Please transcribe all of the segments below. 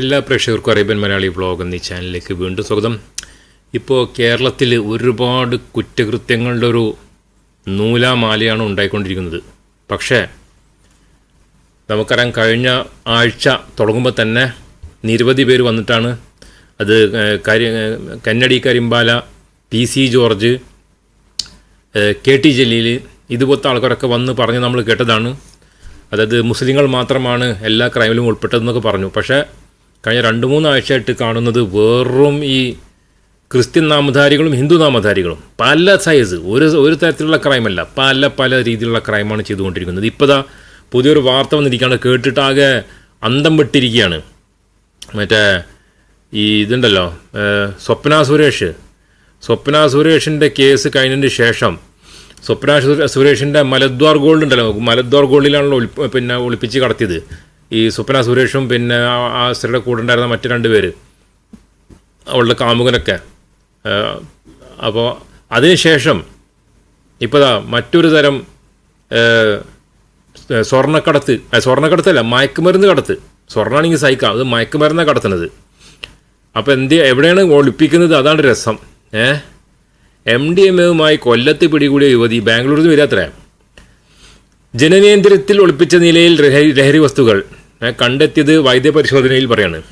എല്ലാ പ്രേക്ഷകർക്കും Arabian Malayali vlog എന്നീ ചാനലിലേക്ക് വീണ്ടും സ്വാഗതം. ഇപ്പോൾ കേരളത്തിൽ ഒരുപാട് കുറ്റകൃത്യങ്ങളുടെ ഒരു നൂലാമാലയാണ് ഉണ്ടായിക്കൊണ്ടിരിക്കുന്നത്. പക്ഷേ നമുക്കറിയാം കഴിഞ്ഞ ആഴ്ച തുടങ്ങുമ്പോൾ തന്നെ നിരവധി പേര് വന്നിട്ടാണ് അത് കരി കന്നടി കരിമ്പാല P C George K T Jaleel ഇതുപോലത്തെ ആൾക്കാരൊക്കെ വന്ന് പറഞ്ഞ് നമ്മൾ കേട്ടതാണ്. അതായത് മുസ്ലിങ്ങൾ മാത്രമാണ് എല്ലാ ക്രൈമിലും ഉൾപ്പെട്ടതെന്നൊക്കെ പറഞ്ഞു. പക്ഷേ കഴിഞ്ഞ രണ്ട് മൂന്നാഴ്ചയായിട്ട് കാണുന്നത് വെറും ഈ ക്രിസ്ത്യൻ നാമധാരികളും ഹിന്ദു നാമധാരികളും. പല സൈസ് ഒരു ഒരു തരത്തിലുള്ള ക്രൈമല്ല പല പല രീതിയിലുള്ള ക്രൈമാണ് ചെയ്തുകൊണ്ടിരിക്കുന്നത്. ഇപ്പോൾ ദാ പുതിയൊരു വാർത്ത വന്നിരിക്കുകയാണ്. കേട്ടിട്ടാകെ അന്തം വിട്ടിരിക്കുകയാണ്. മറ്റേ ഈ ഇതുണ്ടല്ലോ സ്വപ്ന സുരേഷ്. സ്വപ്ന സുരേഷിന്റെ കേസ് കഴിഞ്ഞതിന് ശേഷം സ്വപ്ന സുര- സുരേഷിന്റെ മലദ്വാർ ഗോൾഡ് ഉണ്ടല്ലോ. മലദ്വാർ ഗോൾഡിലാണല്ലോ പിന്നെ ഒളിപ്പിച്ച് കടത്തിയത്. ഈ സ്വപ്ന സുരേഷും പിന്നെ ആ- സ്ത്രീയുടെ കൂടെ ഉണ്ടായിരുന്ന മറ്റു രണ്ട് പേര് അവളുടെ കാമുകനൊക്കെ. അപ്പോൾ അതിനുശേഷം ഇപ്പോൾ മറ്റൊരു തരം സ്വർണക്കടത്ത് സ്വർണക്കടത്തല്ല മയക്കുമരുന്ന് കടത്ത്. സ്വർണമാണെങ്കിൽ സഹിക്കാം അത് മയക്കുമരുന്നാണ് കടത്തുന്നത്. അപ്പോൾ എന്ത് എവിടെയാണ് ഒളിപ്പിക്കുന്നത്? അതാണ് രസം. ഏഹ് എം ഡി എം എവുമായി കൊല്ലത്ത് പിടികൂടിയ യുവതി ബാംഗ്ലൂരിൽ നിന്ന് വരാത്രേ ജനനേന്ദ്രത്തിൽ ഒളിപ്പിച്ച നിലയിൽ ലഹരി വസ്തുക്കൾ. കണ്ടെത്തിയത് കണ്ടെത്തിയത് വൈദ്യപരിശോധനയിൽ പറയാണ്.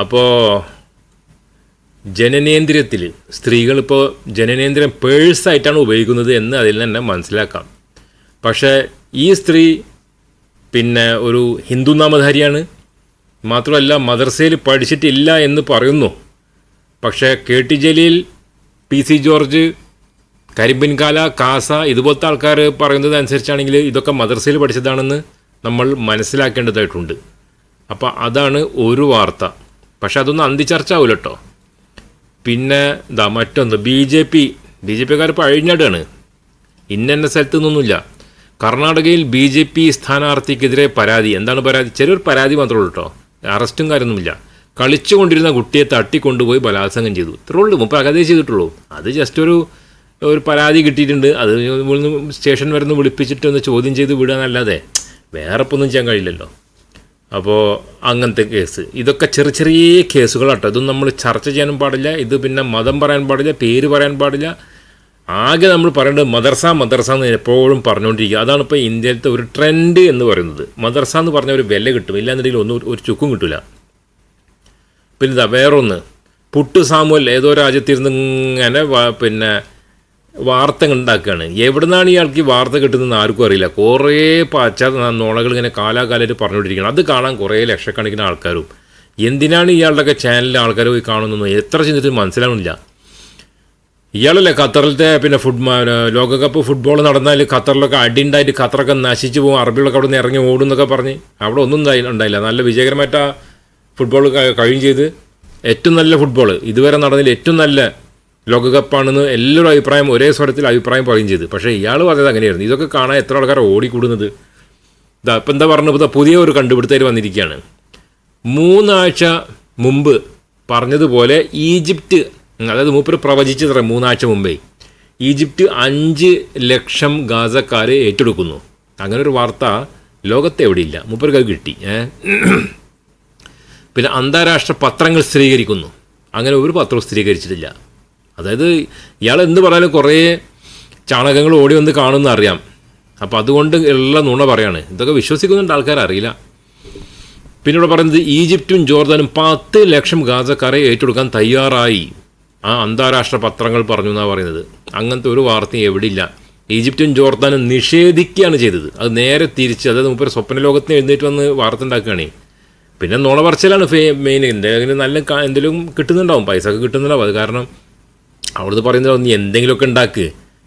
അപ്പോൾ ജനനേന്ദ്രിയത്തിൽ സ്ത്രീകൾ ഇപ്പോൾ ജനനേന്ദ്രിയം പേഴ്സായിട്ടാണ് ഉപയോഗിക്കുന്നത് എന്ന് അതിൽ തന്നെ മനസ്സിലാക്കാം. പക്ഷേ ഈ സ്ത്രീ പിന്നെ ഒരു ഹിന്ദു നാമധാരിയാണ്. മാത്രമല്ല മദർസയിൽ പഠിച്ചിട്ടില്ല എന്ന് പറയുന്നു. പക്ഷേ K T Jaleel P C George കരിമ്പിൻകാല കാസ ഇതുപോലത്തെ ആൾക്കാർ പറയുന്നത് അനുസരിച്ചാണെങ്കിൽ ഇതൊക്കെ മദർസയിൽ പഠിച്ചതാണെന്ന് നമ്മൾ മനസ്സിലാക്കേണ്ടതായിട്ടുണ്ട്. അപ്പോൾ അതാണ് ഒരു വാർത്ത. പക്ഷെ അതൊന്നും അന്തിച്ചർച്ച ആവില്ല കേട്ടോ പിന്നെ ഇതാ മറ്റൊന്ന് B J P B J പിക്കാർ ഇപ്പോൾ അഴിഞ്ഞാടാണ്. ഇന്ന സ്ഥലത്ത് നിന്നൊന്നുമില്ല കർണാടകയിൽ ബി ജെ പി സ്ഥാനാർത്ഥിക്കെതിരെ പരാതി. എന്താണ് പരാതി? ചെറിയൊരു പരാതി മാത്രമേ ഉള്ളൂ കേട്ടോ അറസ്റ്റും കാര്യമൊന്നുമില്ല. കളിച്ചുകൊണ്ടിരുന്ന കുട്ടിയെ തട്ടിക്കൊണ്ടുപോയി ബലാത്സംഗം ചെയ്തു. ഇത്രേ ഉള്ളൂ. അകതേ ചെയ്തിട്ടുള്ളൂ. അത് ജസ്റ്റ് ഒരു ഒരു പരാതി കിട്ടിയിട്ടുണ്ട്. അത് ഇവിടുന്ന് സ്റ്റേഷൻ വരെ വിളിപ്പിച്ചിട്ട് ഒന്ന് ചോദ്യം ചെയ്ത് വിടുക എന്നല്ലാതെ വേറെ ഒന്നും ചെയ്യാൻ കഴിയില്ലല്ലോ. അപ്പോൾ അങ്ങനത്തെ കേസ്. ഇതൊക്കെ ചെറിയ ചെറിയ കേസുകളാട്ടോ. ഇതൊന്നും നമ്മൾ ചർച്ച ചെയ്യാനും പാടില്ല. ഇത് പിന്നെ മതം പറയാൻ പാടില്ല പേര് പറയാൻ പാടില്ല. ആകെ നമ്മൾ പറയേണ്ടത് മദർസ മദർസ എന്ന് എപ്പോഴും പറഞ്ഞുകൊണ്ടിരിക്കുക. അതാണ് ഇപ്പോൾ ഇന്ത്യയിലത്തെ ഒരു ട്രെൻഡ് എന്ന് പറയുന്നത്. മദർസ എന്ന് പറഞ്ഞ ഒരു വില കിട്ടും. ഇല്ലാന്നുണ്ടെങ്കിൽ ഒന്നും ഒരു ചുക്കും കിട്ടില്ല പിന്നെ ഇതാ വേറൊന്ന്. പുട്ടു സാമുവൽ ഏതോ രാജ്യത്തിരുന്ന് ഇങ്ങനെ പിന്നെ വാർത്ത ഉണ്ടാക്കുകയാണ് എവിടുന്നാണ് ഇയാൾക്ക് ഈ വാർത്ത കിട്ടുന്നതെന്ന് ആർക്കും അറിയില്ല. കുറേ പച്ച നോളകൾ ഇങ്ങനെ കാലാകാലമായിട്ട് പറഞ്ഞുകൊണ്ടിരിക്കണം അത് കാണാൻ കുറേ ലക്ഷക്കണക്കിന് ആൾക്കാരും. എന്തിനാണ് ഇയാളുടെയൊക്കെ ചാനലിലെ ആൾക്കാർ പോയി കാണുന്നതെന്ന് എത്ര ചിന്തിച്ചിട്ട് മനസ്സിലാവുന്നില്ല. ഇയാളല്ലേ ഖത്തറിലത്തെ പിന്നെ ഫുട് ലോകകപ്പ് ഫുട്ബോൾ നടന്നാൽ ഖത്തറിലൊക്കെ അടി ഉണ്ടായിട്ട് ഖത്തറൊക്കെ നശിച്ചു പോകും അറബികളൊക്കെ അവിടെ നിന്ന് ഇറങ്ങി ഓടും എന്നൊക്കെ പറഞ്ഞ് അവിടെ ഒന്നും ഉണ്ടായില്ല. നല്ല വിജയകരമായിട്ട് ഫുട്ബോൾ കഴിയും ചെയ്ത്. ഏറ്റവും നല്ല ഫുട്ബോൾ ഇതുവരെ നടന്നതിൽ ഏറ്റവും നല്ല ലോകകപ്പാണെന്ന് എല്ലാവരും അഭിപ്രായം ഒരേ സ്വരത്തിൽ അഭിപ്രായം പറയും ചെയ്ത്. പക്ഷേ ഇയാൾ പറഞ്ഞത് അങ്ങനെയായിരുന്നു. ഇതൊക്കെ കാണാൻ എത്ര ആൾക്കാർ ഓടിക്കൂടുന്നത്? ഇതാ ഇപ്പം എന്താ പറഞ്ഞത്? ഇതാ പുതിയ ഒരു കണ്ടുപിടുത്തേര് വന്നിരിക്കുകയാണ്. മൂന്നാഴ്ച മുമ്പ് പറഞ്ഞതുപോലെ ഈജിപ്റ്റ് അതായത് മൂപ്പര് പ്രവചിച്ചത്ര മൂന്നാഴ്ച മുമ്പേ? ഈജിപ്റ്റ് അഞ്ച് ലക്ഷം ഗാസക്കാരെ ഏറ്റെടുക്കുന്നു. അങ്ങനെ ഒരു വാർത്ത ലോകത്തെ എവിടെയില്ല. മൂപ്പർക്ക് അത് കിട്ടി. പിന്നെ അന്താരാഷ്ട്ര പത്രങ്ങൾ സ്ഥിരീകരിക്കുന്നു. അങ്ങനെ ഒരു പത്രവും സ്ഥിരീകരിച്ചിട്ടില്ല. അതായത് ഇയാൾ എന്ത് പറഞ്ഞാലും കുറേ ചാണകങ്ങൾ ഓടി വന്ന് കാണുമെന്ന് അറിയാം. അപ്പോൾ അതുകൊണ്ട് ഉള്ള നുണ പറയാണ്. ഇതൊക്കെ വിശ്വസിക്കുന്നുണ്ട് ആൾക്കാർ അറിയില്ല. പിന്നെ ഇവിടെ പറയുന്നത് ഈജിപ്തും ജോർദാനും പത്ത് ലക്ഷം ഗാസക്കാരെ ഏറ്റെടുക്കാൻ തയ്യാറായി. ആ അന്താരാഷ്ട്ര പത്രങ്ങൾ പറഞ്ഞു എന്നാണ് പറയുന്നത്. അങ്ങനത്തെ ഒരു വാർത്തയും എവിടെയില്ല ഈജിപ്തും ജോർദാനും നിഷേധിക്കുകയാണ് ചെയ്തത്. അത് നേരെ തിരിച്ച് അതായത് മുപ്പര് സ്വപ്ന ലോകത്തിന് എഴുന്നേറ്റ് വന്ന് വാർത്ത ഉണ്ടാക്കുകയാണ്. പിന്നെ നുണ പറച്ചിലാണ് ഫേ മെയിൻ എന്തെങ്കിലും നല്ല എന്തെങ്കിലും കിട്ടുന്നുണ്ടാവും. പൈസ ഒക്കെ കിട്ടുന്നുണ്ടാവും. അത് കാരണം അവിടുന്ന് പറയുന്നത് നീ എന്തെങ്കിലുമൊക്കെ ഉണ്ടാക്ക്.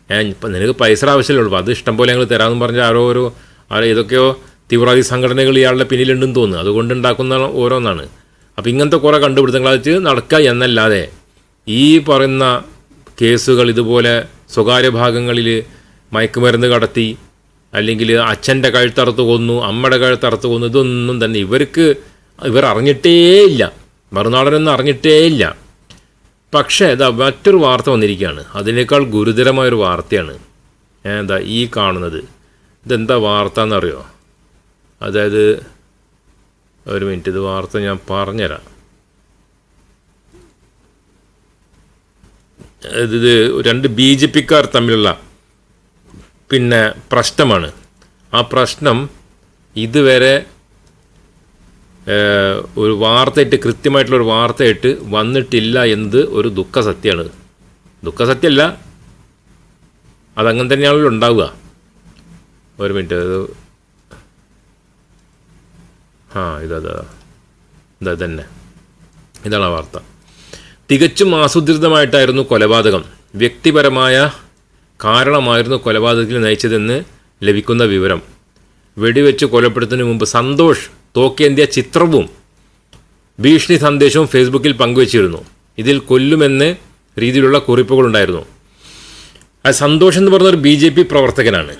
ഞാൻ ഇപ്പം നിനക്ക് പൈസ ആവശ്യമല്ലേ ഉള്ളൂ. അത് ഇഷ്ടം പോലെ ഞങ്ങൾ തരാമെന്ന് പറഞ്ഞാൽ ആരോ ഓരോ ആരോ ഏതൊക്കെയോ തീവ്രവാദി സംഘടനകൾ ഇയാളുടെ പിന്നിലുണ്ടെന്ന് തോന്നുന്നു. അതുകൊണ്ട് ഉണ്ടാക്കുന്ന ഓരോന്നാണ്. അപ്പോൾ ഇങ്ങനത്തെ കുറേ കണ്ടുപിടുത്തങ്ങൾ വെച്ച് നടക്കുക എന്നല്ലാതെ ഈ പറയുന്ന കേസുകൾ ഇതുപോലെ സ്വകാര്യ ഭാഗങ്ങളിൽ മയക്കുമരുന്ന് കടത്തി അല്ലെങ്കിൽ അച്ഛന്റെ കഴുത്തറുത്ത് കൊന്നു അമ്മയുടെ കഴുത്തറുത്ത് കൊന്നു ഇതൊന്നും തന്നെ ഇവർക്ക് ഇവർ അറിഞ്ഞിട്ടേ ഇല്ല മറുനാടനൊന്നും അറിഞ്ഞിട്ടേ ഇല്ല പക്ഷേ ഇതാ മറ്റൊരു വാർത്ത വന്നിരിക്കുകയാണ്. അതിനേക്കാൾ ഗുരുതരമായൊരു വാർത്തയാണ്. എന്താ ഈ കാണുന്നത്. ഇതെന്താ വാർത്ത എന്നറിയോ അതായത് ഒരു മിനിറ്റ് ഇത് വാർത്ത ഞാൻ പറഞ്ഞുതരാം. ഇത് രണ്ട് ബി ജെ പിക്കാർ തമ്മിലുള്ള പിന്നെ പ്രശ്നമാണ്. ആ പ്രശ്നം ഇതുവരെ ഒരു വാർത്തയിട്ട് കൃത്യമായിട്ടുള്ള ഒരു വാർത്തയിട്ട് വന്നിട്ടില്ല എന്നത് ഒരു ദുഃഖസത്യമാണ്. ദുഃഖസത്യമല്ല അതങ്ങനെ തന്നെയാണല്ലോ ഉണ്ടാവുക. ഒരു മിനിറ്റ് അത് ആ ഇതാ ഇതാ ഇതാ തന്നെ ഇതാണ് ആ വാർത്ത. തികച്ചും ആസൂത്രിതമായിട്ടായിരുന്നു കൊലപാതകം. വ്യക്തിപരമായ കാരണമായിരുന്നു കൊലപാതകത്തിൽ നയിച്ചതെന്ന് ലഭിക്കുന്ന വിവരം. വെടിവെച്ച് കൊലപ്പെടുത്തുന്നതിന് മുമ്പ് സന്തോഷ് തോക്കേന്ത്യ ചിത്രവും ഭീഷണി സന്ദേശവും ഫേസ്ബുക്കിൽ പങ്കുവച്ചിരുന്നു. ഇതിൽ കൊല്ലുമെന്ന് രീതിയിലുള്ള കുറിപ്പുകളുണ്ടായിരുന്നു. ആ സന്തോഷ് എന്ന് പറഞ്ഞ ഒരു ബി ജെ പി പ്രവർത്തകനാണ്.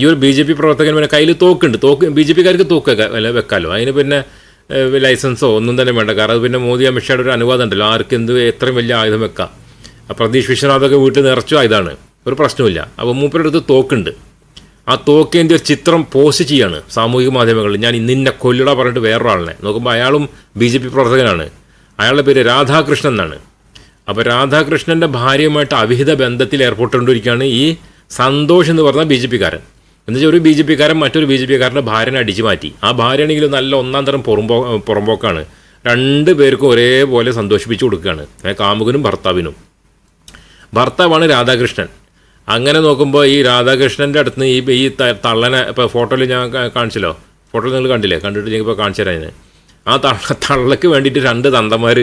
ഈ ഒരു ബി ജെ പി പ്രവർത്തകൻ പിന്നെ കയ്യിൽ തോക്കുണ്ട്. തോക്ക് ബി ജെ പിക്കാർക്ക് തോക്ക് വെക്കാമല്ലോ അതിന് പിന്നെ ലൈസൻസോ ഒന്നും തന്നെ വേണ്ട. കാരണം അത് പിന്നെ മോദി അമിത്ഷായുടെ ഒരു അനുവാദം ഉണ്ടല്ലോ. ആർക്ക് എന്ത് എത്രയും വലിയ ആയുധം വെക്കാം. പ്രതീഷ് വിശ്വനാഥൊക്കെ വീട്ടിൽ നിറച്ചു ആയതാണ്. ഒരു പ്രശ്നമില്ല അപ്പോൾ മൂപ്പരുടെ അടുത്ത് തോക്കുണ്ട്. ആ തോക്കേന്റെ ഒരു ചിത്രം പോസ്റ്റ് ചെയ്യാണ് സാമൂഹിക മാധ്യമങ്ങളിൽ. ഞാൻ നിന്നെ കൊല്ലുട പറഞ്ഞിട്ട് വേറൊരാളിനെ. നോക്കുമ്പോൾ അയാളും ബി ജെ പി പ്രവർത്തകനാണ്. അയാളുടെ പേര് രാധാകൃഷ്ണൻ എന്നാണ്. അപ്പോൾ രാധാകൃഷ്ണന്റെ ഭാര്യയുമായിട്ട് അവിഹിത ബന്ധത്തിൽ ഏർപ്പെട്ടുകൊണ്ടിരിക്കുകയാണ് ഈ സന്തോഷ് എന്ന് പറഞ്ഞ ബി ജെ പിക്കാരൻ. എന്നുവെച്ചാൽ ഒരു ബി ജെ പിക്കാരൻ മറ്റൊരു ബി ജെ പിക്കാരന്റെ ഭാര്യനെ അടിച്ചു മാറ്റി. ആ ഭാര്യയാണെങ്കിൽ നല്ല ഒന്നാം തരം പുറമ്പോ പുറമ്പോക്കാണ്. രണ്ട് പേർക്കും ഒരേപോലെ സന്തോഷിപ്പിച്ചു കൊടുക്കുകയാണ്. കാമുകനും ഭർത്താവിനും. ഭർത്താവാണ് രാധാകൃഷ്ണൻ. അങ്ങനെ നോക്കുമ്പോൾ ഈ രാധാകൃഷ്ണന്റെ അടുത്ത് നിന്ന് ഈ ഈ തള്ളനെ ഇപ്പോൾ ഫോട്ടോയിൽ ഞാൻ കാണിച്ചല്ലോ. ഫോട്ടോയിൽ നിങ്ങൾ കണ്ടില്ലേ? കണ്ടിട്ട് ഞാൻ ഇപ്പോൾ കാണിച്ചു തരാം ഞാൻ ആ തള്ള തള്ളക്ക് വേണ്ടിയിട്ട് രണ്ട് തന്തമാർ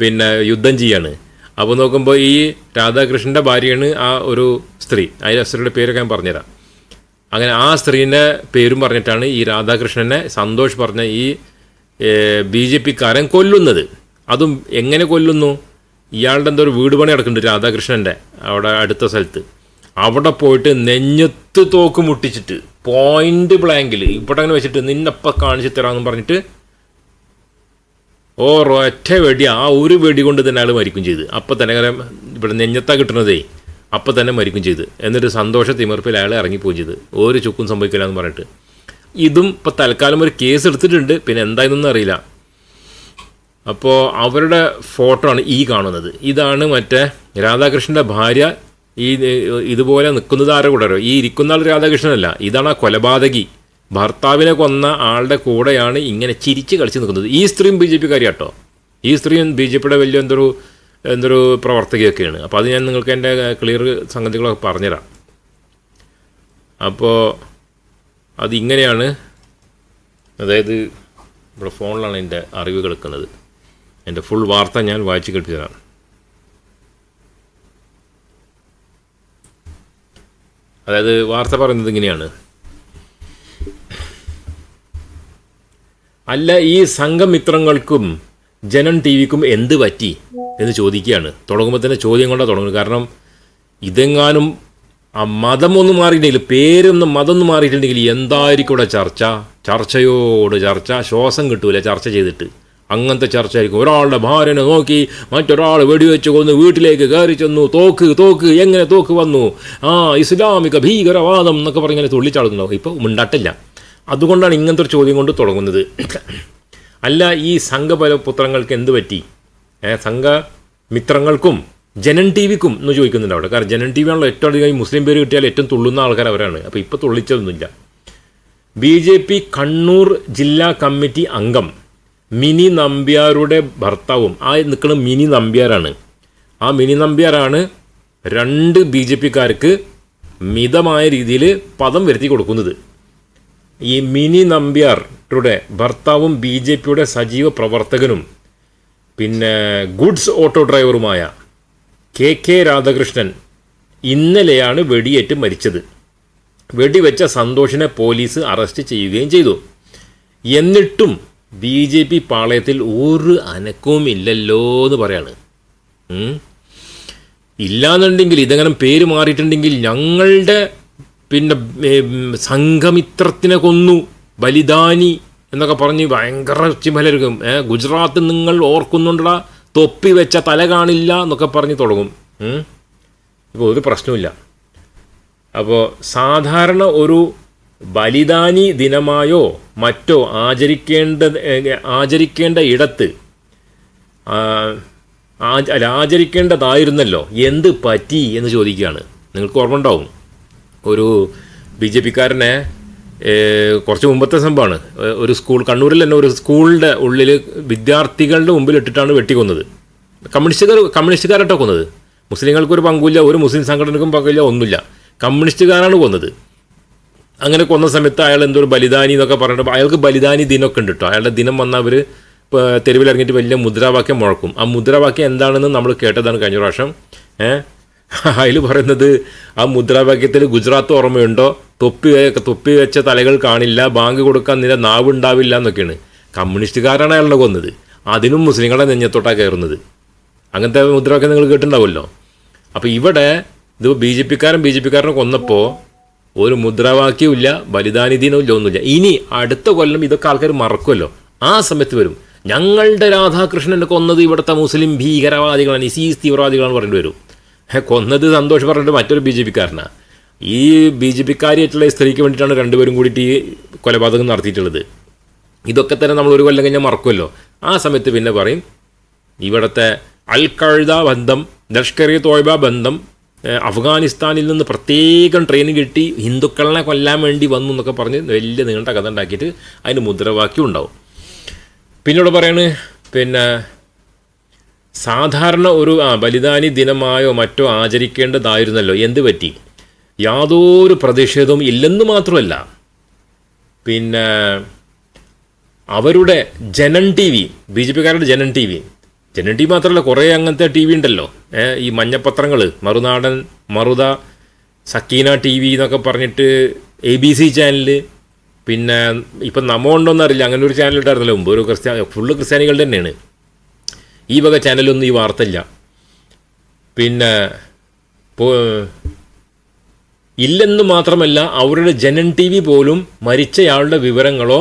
പിന്നെ യുദ്ധം ചെയ്യാണ്. അപ്പോൾ നോക്കുമ്പോൾ ഈ രാധാകൃഷ്ണന്റെ ഭാര്യയാണ് ആ ഒരു സ്ത്രീ. ആ സ്ത്രീയുടെ പേരൊക്കെ ഞാൻ പറഞ്ഞുതരാം. അങ്ങനെ ആ സ്ത്രീന്റെ പേരും പറഞ്ഞിട്ടാണ് ഈ രാധാകൃഷ്ണനെ സന്തോഷ് പറഞ്ഞ ഈ ബി ജെ പിക്കാരൻ കൊല്ലുന്നത്. അതും എങ്ങനെ കൊല്ലുന്നു? ഇയാളുടെ എന്തോ ഒരു വീട് പണി നടക്കുന്നുണ്ട് രാധാകൃഷ്ണന്റെ അവിടെ അടുത്ത സ്ഥലത്ത്. അവിടെ പോയിട്ട് നെഞ്ഞത്ത് തോക്ക് മുട്ടിച്ചിട്ട് പോയിന്റ് ബ്ലാങ്കിൽ ഇവിടെ അങ്ങനെ വെച്ചിട്ട് നിന്നപ്പം കാണിച്ചു തരാമെന്ന് പറഞ്ഞിട്ട് ഓ ഒറ്റ വെടി ആ ഒരു വെടി കൊണ്ട് തന്നെ അയാൾ മരിക്കും ചെയ്ത്. അപ്പം തന്നെ ഇവിടെ നെഞ്ഞത്താ കിട്ടുന്നതേ അപ്പം തന്നെ മരിക്കും ചെയ്ത്. എന്നിട്ട് സന്തോഷ തിമർപ്പിൽ അയാൾ ഇറങ്ങിപ്പോയി ചെയ്ത്. ഒരു ചുക്കും സംഭവിക്കില്ല എന്ന് പറഞ്ഞിട്ട്. ഇതും ഇപ്പം തൽക്കാലം ഒരു കേസ് എടുത്തിട്ടുണ്ട്. പിന്നെ എന്തായെന്നൊന്നും അറിയില്ല. അപ്പോൾ അവരുടെ ഫോട്ടോ ആണ് ഈ കാണുന്നത്. ഇതാണ് മറ്റേ രാധാകൃഷ്ണന്റെ ഭാര്യ ഈ ഇതുപോലെ നിൽക്കുന്നത് ആരുടെ കൂടെ? ഈ ഇരിക്കുന്ന ആൾ രാധാകൃഷ്ണനല്ല. ഇതാണ് ആ കൊലപാതകി. ഭർത്താവിനെ കൊന്ന ആളുടെ കൂടെയാണ് ഇങ്ങനെ ചിരിച്ച് കളിച്ച് നിൽക്കുന്നത്. ഈ സ്ത്രീയും ബി ജെ പിക്കാരി കേട്ടോ ഈ സ്ത്രീയും ബി ജെ പിയുടെ വലിയ എന്തൊരു എന്തൊരു പ്രവർത്തകയൊക്കെയാണ്. അപ്പോൾ അത് ഞാൻ നിങ്ങൾക്ക് എന്റെ ക്ലിയർ സംഗതികളൊക്കെ പറഞ്ഞുതരാം. അപ്പോൾ അതിങ്ങനെയാണ് അതായത് ഇവിടെ ഫോണിലാണ് എന്റെ അറിവ് കിടക്കുന്നത് എന്റെ ഫുൾ വാർത്ത ഞാൻ വായിച്ച് കേൾപ്പിച്ചു അതായത് വാർത്ത പറയുന്നത് ഇങ്ങനെയാണ്. അല്ല ഈ സംഘമിത്രങ്ങൾക്കും ജനം ടി വിക്കും എന്ത് പറ്റി എന്ന് ചോദിക്കുകയാണ്. തുടങ്ങുമ്പോൾ തന്നെ ചോദ്യം കൊണ്ടാണ് തുടങ്ങുന്നത്. കാരണം ഇതെങ്ങാനും ആ മതമൊന്നും മാറിയിട്ടില്ലെങ്കിൽ പേരൊന്നും മതമൊന്നും മാറിയിട്ടുണ്ടെങ്കിൽ എന്തായിരിക്കും ഇവിടെ ചർച്ച? ചർച്ചയോട് ചർച്ച ശ്വാസം കിട്ടൂല ചർച്ച ചെയ്തിട്ട്. അങ്ങനത്തെ ചർച്ച ആയിരിക്കും ഒരാളുടെ ഭാര്യനെ നോക്കി മറ്റൊരാൾ വെടിവെച്ച് കൊന്ന് വീട്ടിലേക്ക് കയറി ചെന്നു. തോക്ക് തോക്ക് എങ്ങനെ തോക്ക് വന്നു? ആ ഇസ്ലാമിക ഭീകരവാദം എന്നൊക്കെ പറഞ്ഞ് ഇങ്ങനെ തുള്ളിച്ചാടുന്നുണ്ടാവും. ഇപ്പോൾ ഉണ്ടാട്ടില്ല അതുകൊണ്ടാണ് ഇങ്ങനത്തെ ഒരു ചോദ്യം കൊണ്ട് തുടങ്ങുന്നത്. അല്ല ഈ സംഘപുത്രങ്ങൾക്ക് എന്ത് പറ്റി? സംഘ സംഘമിത്രങ്ങൾക്കും ജനൻ ടി വിക്കും എന്ന് ചോദിക്കുന്നുണ്ട് അവിടെ. കാരണം ജനൻ ടി വി ആണല്ലോ ഏറ്റവും അധികം മുസ്ലിം പേര് കിട്ടിയാൽ ഏറ്റവും തുള്ളുന്ന ആൾക്കാർ അവരാണ്. അപ്പോൾ ഇപ്പോൾ തുള്ളിച്ചതൊന്നുമില്ല. ബി ജെ പി കണ്ണൂർ ജില്ലാ കമ്മിറ്റി അംഗം മിനി നമ്പ്യാരുടെ ഭർത്താവും. ആ നിൽക്കുന്ന മിനി നമ്പ്യാരാണ്. ആ മിനി നമ്പ്യാരാണ് രണ്ട് ബി ജെ പിക്കാർക്ക് മിതമായ രീതിയിൽ പദം വരുത്തി കൊടുക്കുന്നത്. ഈ മിനി നമ്പ്യാരുടെ ഭർത്താവും ബി ജെ പിയുടെ സജീവ പ്രവർത്തകനും പിന്നെ ഗുഡ്സ് ഓട്ടോ ഡ്രൈവറുമായ കെ കെ രാധാകൃഷ്ണൻ ഇന്നലെയാണ് വെടിയേറ്റ് മരിച്ചത്. വെടിവെച്ച സന്തോഷിനെ പോലീസ് അറസ്റ്റ് ചെയ്യുകയും ചെയ്തു. എന്നിട്ടും ബി ജെ പി പാളയത്തിൽ ഒരു അനക്കവും ഇല്ലല്ലോ എന്ന് പറയാണ്. ഇല്ലാന്നുണ്ടെങ്കിൽ ഇതങ്ങനെ പേര് മാറിയിട്ടുണ്ടെങ്കിൽ ഞങ്ങളുടെ പിന്നെ സംഘമിത്രത്തിനെ കൊന്നു. ബലിദാനി എന്നൊക്കെ പറഞ്ഞ് ഭയങ്കര ചിമലരുക്കും ഗുജറാത്ത് നിങ്ങൾ ഓർക്കുന്നുണ്ടടാ തൊപ്പി വെച്ച തല കാണില്ല എന്നൊക്കെ പറഞ്ഞ് തുടങ്ങും. ഇപ്പോൾ ഒരു പ്രശ്നമില്ല അപ്പോൾ സാധാരണ ഒരു ബലിദാനി ദിനമായോ മറ്റോ ആചരിക്കേണ്ട ആചരിക്കേണ്ട ഇടത്ത് അല്ല, ആചരിക്കേണ്ടതായിരുന്നല്ലോ. എന്ത് പറ്റി എന്ന് ചോദിക്കുകയാണ്. നിങ്ങൾക്ക് ഓർമ്മ ഉണ്ടാവും ഒരു ബി ജെ പിക്കാരനെ കുറച്ച് മുമ്പത്തെ സംഭവമാണ്. ഒരു സ്കൂൾ കണ്ണൂരിൽ തന്നെ ഒരു സ്കൂളിന്റെ ഉള്ളിൽ വിദ്യാർത്ഥികളുടെ മുമ്പിൽ ഇട്ടിട്ടാണ് വെട്ടിക്കൊന്നത്. കമ്മ്യൂണിസ്റ്റുകാർ കമ്മ്യൂണിസ്റ്റുകാരട്ടോ കൊന്നത്. മുസ്ലിങ്ങൾക്കൊരു പങ്കുമില്ല ഒരു മുസ്ലിം സംഘടനക്കും പങ്കില്ല ഒന്നുമില്ല. കമ്മ്യൂണിസ്റ്റുകാരാണ് കൊന്നത്. അങ്ങനെ കൊന്ന സമയത്ത് അയാൾ എന്തോ ബലിദാനി എന്നൊക്കെ പറഞ്ഞിട്ട് അയാൾക്ക് ബലിദാനി ദിനമൊക്കെ ഉണ്ട് കേട്ടോ അയാളുടെ ദിനം വന്ന അവർ തെരുവിലിറങ്ങിയിട്ട് വലിയ മുദ്രാവാക്യം മുഴക്കും. ആ മുദ്രാവാക്യം എന്താണെന്ന് നമ്മൾ കേട്ടതാണ് കഴിഞ്ഞ പ്രാവശ്യം. ഏഹ് അതിൽ പറയുന്നത് ആ മുദ്രാവാക്യത്തിൽ ഗുജറാത്ത് ഓർമ്മയുണ്ടോ? തൊപ്പി തൊപ്പി വെച്ച തലകൾ കാണില്ല ബാങ്ക് കൊടുക്കാൻ നിന്റെ നാവ് ഉണ്ടാവില്ല എന്നൊക്കെയാണ്. കമ്മ്യൂണിസ്റ്റുകാരാണ് അയാളുടെ കൊന്നത്. അതിനും മുസ്ലിങ്ങളെ നെഞ്ഞത്തോട്ടാണ് കയറുന്നത്. അങ്ങനത്തെ മുദ്രാവാക്യം നിങ്ങൾ കേട്ടിട്ടുണ്ടാവുമല്ലോ. അപ്പോൾ ഇവിടെ ഇത് ബി ജെ പിക്കാരൻ ബി ജെ പിക്കാരനെ കൊന്നപ്പോൾ ഒരു മുദ്രാവാക്യവും ഇല്ല ബലിദാനിധി എന്നില്ല ഒന്നുമില്ല. ഇനി അടുത്ത കൊല്ലം ഇതൊക്കെ ആൾക്കാർ മറക്കുമല്ലോ. ആ സമയത്ത് വരും. ഞങ്ങളുടെ രാധാകൃഷ്ണനെ കൊന്നത് ഇവിടുത്തെ മുസ്ലിം ഭീകരവാദികളാണ് ഇസീസ് തീവ്രവാദികളാണ് പറഞ്ഞിട്ട് വരും. കൊന്നത് സന്തോഷം പറഞ്ഞിട്ട് മറ്റൊരു ബി ജെ പിക്കാരനാണ് ഈ ബി ജെ പിക്കാരിയായിട്ടുള്ള സ്ത്രീക്ക് വേണ്ടിയിട്ടാണ് രണ്ടുപേരും കൂടിയിട്ട് ഈ കൊലപാതകം നടത്തിയിട്ടുള്ളത്. ഇതൊക്കെ തന്നെ നമ്മൾ ഒരു കൊല്ലം കഴിഞ്ഞാൽ മറക്കുമല്ലോ. ആ സമയത്ത് പിന്നെ പറയും ഇവിടുത്തെ അൽ കഴുത ബന്ധം ലഷ്കർ തോയ്ബ ബന്ധം അഫ്ഗാനിസ്ഥാനിൽ നിന്ന് പ്രത്യേകം ട്രെയിനിങ് കിട്ടി. ഹിന്ദുക്കളെ കൊല്ലാൻ വേണ്ടി വന്നു എന്നൊക്കെ പറഞ്ഞ് വലിയ നീണ്ട കഥ ഉണ്ടാക്കിയിട്ട് അതിന് മുദ്രവാക്യം ഉണ്ടാവും. പിന്നീട് പറയാണ് പിന്നെ സാധാരണ ഒരു ബലിദാനി ദിനമായോ മറ്റോ ആചരിക്കേണ്ടതായിരുന്നല്ലോ. എന്ത് പറ്റി? യാതൊരു പ്രതിഷേധവും ഇല്ലെന്ന് മാത്രമല്ല. പിന്നെ അവരുടെ Janam T V B J പിക്കാരുടെ Janan T V. Janan T V മാത്രമല്ല കുറേ അങ്ങനത്തെ ടി വി ഉണ്ടല്ലോ. ഈ മഞ്ഞപ്പത്രങ്ങൾ മറുനാടൻ മറുത സക്കീന ടി വി എന്നൊക്കെ പറഞ്ഞിട്ട് എ ബി സി ചാനൽ പിന്നെ ഇപ്പം നമ്മ ഉണ്ടോയെന്ന് അറിയില്ല. അങ്ങനെ ഒരു ചാനൽ ഉണ്ടായിരുന്നല്ലോ മുമ്പ്. ഒരു ക്രിസ്ത്യാനി ഫുള്ള് ക്രിസ്ത്യാനികൾ തന്നെയാണ്. ഈ വക ചാനലൊന്നും ഈ വാർത്ത ഇല്ല. പിന്നെ ഇല്ലെന്ന് മാത്രമല്ല അവരുടെ ജനൻ ടി വി പോലും മരിച്ചയാളുടെ വിവരങ്ങളോ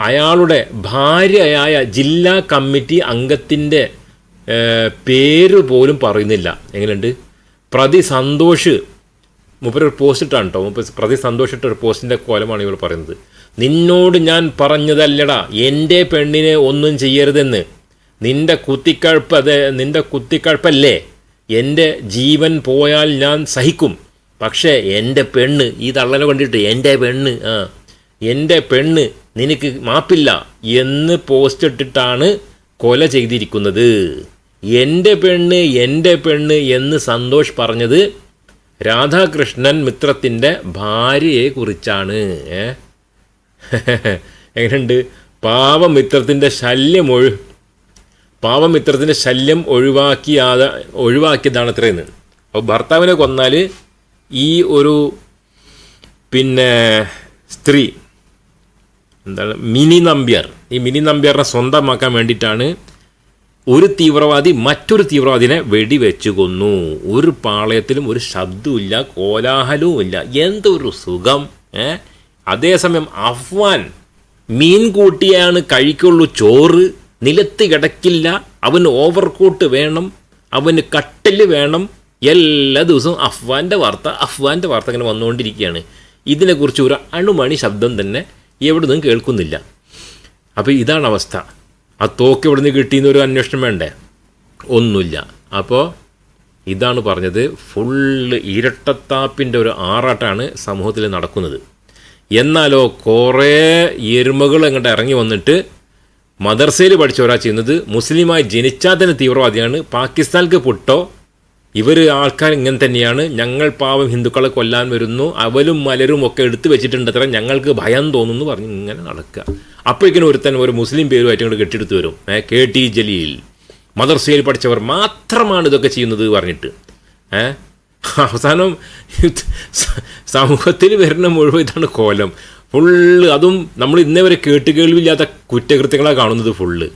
അയാളുടെ ഭാര്യയായ ജില്ലാ കമ്മിറ്റി അംഗത്തിന്റെ പേര് പോലും പറയുന്നില്ല. എങ്ങനെയുണ്ട്? പ്രതി സന്തോഷ് മുപ്പര് ഒരു പോസ്റ്റ് ഇട്ടാണ് കേട്ടോ മുപ്പ പ്രതി സന്തോഷ് ഇട്ട ഒരു പോസ്റ്റിന്റെ കോലമാണ് ഇവർ പറയുന്നത്. നിന്നോട് ഞാൻ പറഞ്ഞതല്ലടാ. എന്റെ പെണ്ണിനെ ഒന്നും ചെയ്യരുതെന്ന്. നിന്റെ കുത്തിക്കഴപ്പ് അത് നിന്റെ കുത്തിക്കഴപ്പല്ലേ? എന്റെ ജീവൻ പോയാൽ ഞാൻ സഹിക്കും. പക്ഷേ എന്റെ പെണ്ണ് ഈ തള്ളനെ കണ്ടിട്ട് എന്റെ പെണ്ണ് ആ എന്റെ പെണ്ണ് നിനക്ക് മാപ്പില്ല എന്ന് പോസ്റ്റ് ഇട്ടിട്ടാണ് കൊല ചെയ്തിരിക്കുന്നത്. എന്റെ പെണ്ണ് എന്റെ പെണ്ണ് എന്ന് സന്തോഷ് പറഞ്ഞത് രാധാകൃഷ്ണൻ മിത്രത്തിന്റെ ഭാര്യയെ കുറിച്ചാണ്. ഏ? എങ്ങനെയുണ്ട്? പാവമിത്രത്തിന്റെ ശല്യം ഒഴു പാവമിത്രത്തിന്റെ ശല്യം ഒഴിവാക്കിയാതെ ഒഴിവാക്കിയതാണ് അത്രയെന്ന് അപ്പോൾ ഭർത്താവിനെ കൊന്നാൽ ഈ ഒരു പിന്നെ സ്ത്രീ എന്താണ് മിനി നമ്പ്യാർ. ഈ മിനി നമ്പ്യാറിനെ സ്വന്തമാക്കാൻ വേണ്ടിയിട്ടാണ് ഒരു തീവ്രവാദി മറ്റൊരു തീവ്രവാദിനെ വെടിവെച്ച് കൊന്നു. ഒരു പാളയത്തിലും ഒരു ശബ്ദവുമില്ല കോലാഹലവും ഇല്ല എന്തൊരു സുഖം ഏ? അതേസമയം അഫ്വാൻ മീൻ കൂട്ടിയാണ് കഴിക്കുള്ളൂ ചോറ് നിലത്ത് കിടക്കില്ല അവന് ഓവർകോട്ട് വേണം അവന് കട്ടിൽ വേണം. എല്ലാ ദിവസവും അഫ്വാന്റെ വാർത്ത അഫ്വാന്റെ വാർത്ത ഇങ്ങനെ വന്നുകൊണ്ടിരിക്കുകയാണ്. ഇതിനെക്കുറിച്ച് ഒരു അണുമണി ശബ്ദം തന്നെ എവിടെ നിന്നും കേൾക്കുന്നില്ല. അപ്പോൾ ഇതാണ് അവസ്ഥ. ആ തോക്ക് ഇവിടുന്ന് കിട്ടിയെന്ന് ഒരു അന്വേഷണം വേണ്ടേ? ഒന്നുമില്ല. അപ്പോൾ ഇതാണ് പറഞ്ഞത് ഫുള്ള് ഇരട്ടത്താപ്പിന്റെ ഒരു ആറാട്ടാണ് സമൂഹത്തിൽ നടക്കുന്നത്. എന്നാലോ കുറേ എരുമകൾ അങ്ങോട്ട് ഇറങ്ങി വന്നിട്ട് മദർസയിൽ പഠിച്ചവരാ ചെയ്യുന്നത്. മുസ്ലിമായി ജനിച്ചാൽ തന്നെ തീവ്രവാദിയാണ്. പാകിസ്ഥാനിക്ക് പൊട്ടോ? ഇവർ ആൾക്കാർ ഇങ്ങനെ തന്നെയാണ്. ഞങ്ങൾ പാവം ഹിന്ദുക്കളെ കൊല്ലാൻ വരുന്നു. അവലും മലരും ഒക്കെ എടുത്തു വെച്ചിട്ടുണ്ട് അത്ര ഞങ്ങൾക്ക് ഭയം തോന്നുന്നു പറഞ്ഞ് ഇങ്ങനെ നടക്കുക. അപ്പോഴേക്കിനും ഒരുത്തൻ ഒരു മുസ്ലിം പേരുമായിട്ട് ഇങ്ങോട്ട് കെട്ടിയെടുത്ത് വരും. A K T Jaleel. മദർസയിൽ പഠിച്ചവർ മാത്രമാണ് ഇതൊക്കെ ചെയ്യുന്നത് പറഞ്ഞിട്ട്. ഏ അവസാനം സമൂഹത്തിൽ വരുന്ന മുഴുവൻ ഇതാണ് കോലം. ഫുള്ള് അതും നമ്മൾ ഇന്നേ വരെ കേട്ട് കേൾവില്ലാത്ത കുറ്റകൃത്യങ്ങളാണ് കാണുന്നത് ഫുള്ള്.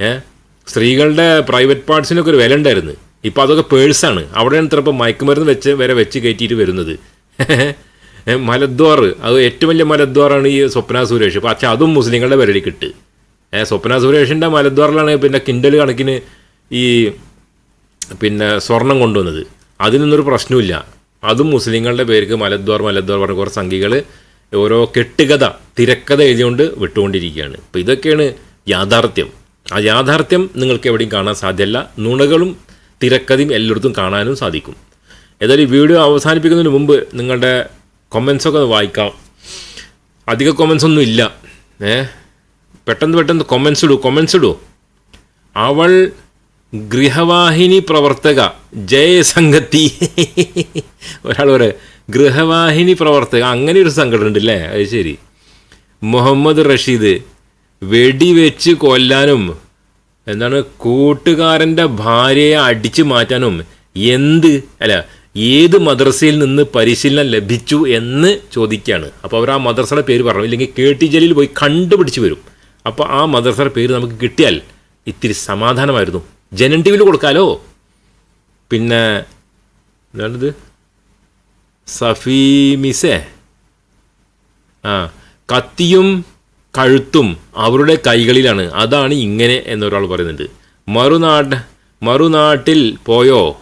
ഏ സ്ത്രീകളുടെ പ്രൈവറ്റ് പാർട്സിനൊക്കെ ഒരു വില ഉണ്ടായിരുന്നു. ഇപ്പോൾ അതൊക്കെ പേഴ്സാണ്. അവിടെയാണ് ഇത്രപ്പം മയക്കുമരുന്ന് വെച്ച് വരെ വെച്ച് കയറ്റിയിട്ട് വരുന്നത്. മലദ്വാർ. അത് ഏറ്റവും വലിയ മലദ്വാറാണ് ഈ സ്വപ്ന സുരേഷ്. പക്ഷെ അതും മുസ്ലിങ്ങളുടെ വിരലിൽ കിട്ട്. ഏഹ് സ്വപ്ന സുരേഷിന്റെ മലദ്വാറിലാണ് പിന്നെ കിൻഡൽ കണക്കിന് ഈ പിന്നെ സ്വർണം കൊണ്ടുവന്നത്. അതിനൊന്നൊരു പ്രശ്നമില്ല അതും മുസ്ലിങ്ങളുടെ പേർക്ക് മലദ്വാർ മലദ്വാർ പറഞ്ഞ കുറേ സംഖ്യകൾ ഓരോ കെട്ടുകഥ തിരക്കഥ എഴുതിക്കൊണ്ട് വിട്ടുകൊണ്ടിരിക്കുകയാണ്. അപ്പോൾ ഇതൊക്കെയാണ് യാഥാർത്ഥ്യം. ആ യാഥാർത്ഥ്യം നിങ്ങൾക്ക് എവിടെയും കാണാൻ സാധ്യമല്ല. നുണകളും തിരക്കഥയും എല്ലായിടത്തും കാണാനും സാധിക്കും. ഏതായാലും ഈ വീഡിയോ അവസാനിപ്പിക്കുന്നതിന് മുമ്പ് നിങ്ങളുടെ കൊമൻസൊക്കെ ഒന്ന് വായിക്കാം. അധിക കൊമൻസ് ഒന്നും ഇല്ല. ഏ? പെട്ടെന്ന് പെട്ടെന്ന് കൊമൻസ് ഇടൂ കൊമൻസ് ഇടൂ. അവൾ ഗൃഹവാഹിനി പ്രവർത്തക ജയസംഗത്തി ഒരാൾ പറയാം ഗൃഹവാഹിനി പ്രവർത്തക അങ്ങനെ ഒരു സംഘടന ഉണ്ട് അല്ലേ അത് ശരി. മുഹമ്മദ് റഷീദ് വെടിവെച്ച് കൊല്ലാനും എന്താണ് കൂട്ടുകാരന്റെ ഭാര്യയെ അടിച്ചു മാറ്റാനും എന്ത്? അല്ല ഏത് മദ്രസയിൽ നിന്ന് പരിശീലനം ലഭിച്ചു എന്ന് ചോദിക്കുകയാണ് അപ്പോൾ അവർ ആ മദ്രസയുടെ പേര് പറഞ്ഞു. ഇല്ലെങ്കിൽ കെ ടി ജലീൽ പോയി കണ്ടുപിടിച്ച് വരും. അപ്പോൾ ആ മദ്രസയുടെ പേര് നമുക്ക് കിട്ടിയാൽ ഇത്തിരി സമാധാനമായിരുന്നു. ജനൻ ടി വിയിൽ കൊടുക്കാലോ? പിന്നെ എന്താണിത്? സഫീ സഫീമിസേ ആ കത്തിയും കഴുത്തും അവരുടെ കൈകളിലാണ്. അതാണ് ഇങ്ങനെ എന്നൊരാൾ പറയുന്നുണ്ട്. മറുനാട് മറുനാട്ടിൽ പോയോ?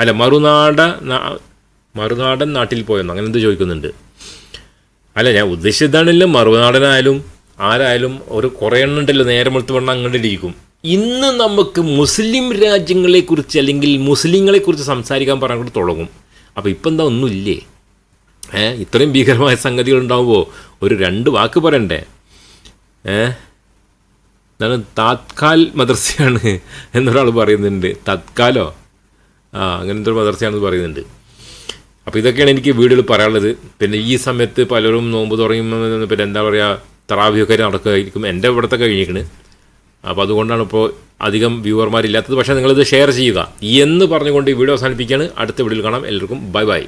അല്ല മറുനാട മറുനാടൻ നാട്ടിൽ പോയെന്നോ? അങ്ങനെ എന്ത് ചോദിക്കുന്നുണ്ട്. അല്ല ഞാൻ ഉദ്ദേശിച്ചതാണെങ്കിലും മറുനാടനായാലും ആരായാലും ഒരു കുറേ എണ്ണം ഉണ്ടല്ലോ നേരം വെളുത്ത് വണ്ണം അങ്ങോട്ട് ഇരിക്കും ഇന്ന് നമുക്ക് മുസ്ലിം രാജ്യങ്ങളെക്കുറിച്ച് അല്ലെങ്കിൽ മുസ്ലിങ്ങളെക്കുറിച്ച് സംസാരിക്കാൻ പറഞ്ഞിട്ട് തുടങ്ങും. അപ്പോൾ ഇപ്പം എന്താ ഒന്നുമില്ലേ? ഏ ഇത്രയും ഭീകരമായ സംഗതികൾ ഉണ്ടാവുമ്പോൾ ഒരു രണ്ട് വാക്ക് പറയണ്ടേ? ഏ എന്താണ്? താത്കാൽ മദർസയാണ് എന്നൊരാൾ പറയുന്നുണ്ട്. തത്കാലോ? ആ അങ്ങനത്തെ ഒരു പറയുന്നുണ്ട്. അപ്പോൾ ഇതൊക്കെയാണ് എനിക്ക് വീടുകൾ പറയാനുള്ളത്. പിന്നെ ഈ സമയത്ത് പലരും നോമ്പ് തുടങ്ങുമ്പോൾ പിന്നെ എന്താ പറയുക തറാവിയൊക്കെ നടക്കുകയായിരിക്കും. എന്റെ ഇവിടുത്തെ കഴിഞ്ഞിരിക്കണ്. അപ്പോൾ അതുകൊണ്ടാണ് ഇപ്പോൾ അധികം വ്യൂവർമാരില്ലാത്തത്. പക്ഷേ നിങ്ങളിത് ഷെയർ ചെയ്യുക. എന്ന് പറഞ്ഞുകൊണ്ട് ഈ വീഡിയോ അവസാനിപ്പിക്കുകയാണ്. അടുത്ത വീഡിയോയിൽ കാണാം. എല്ലാവർക്കും ബൈ ബൈ.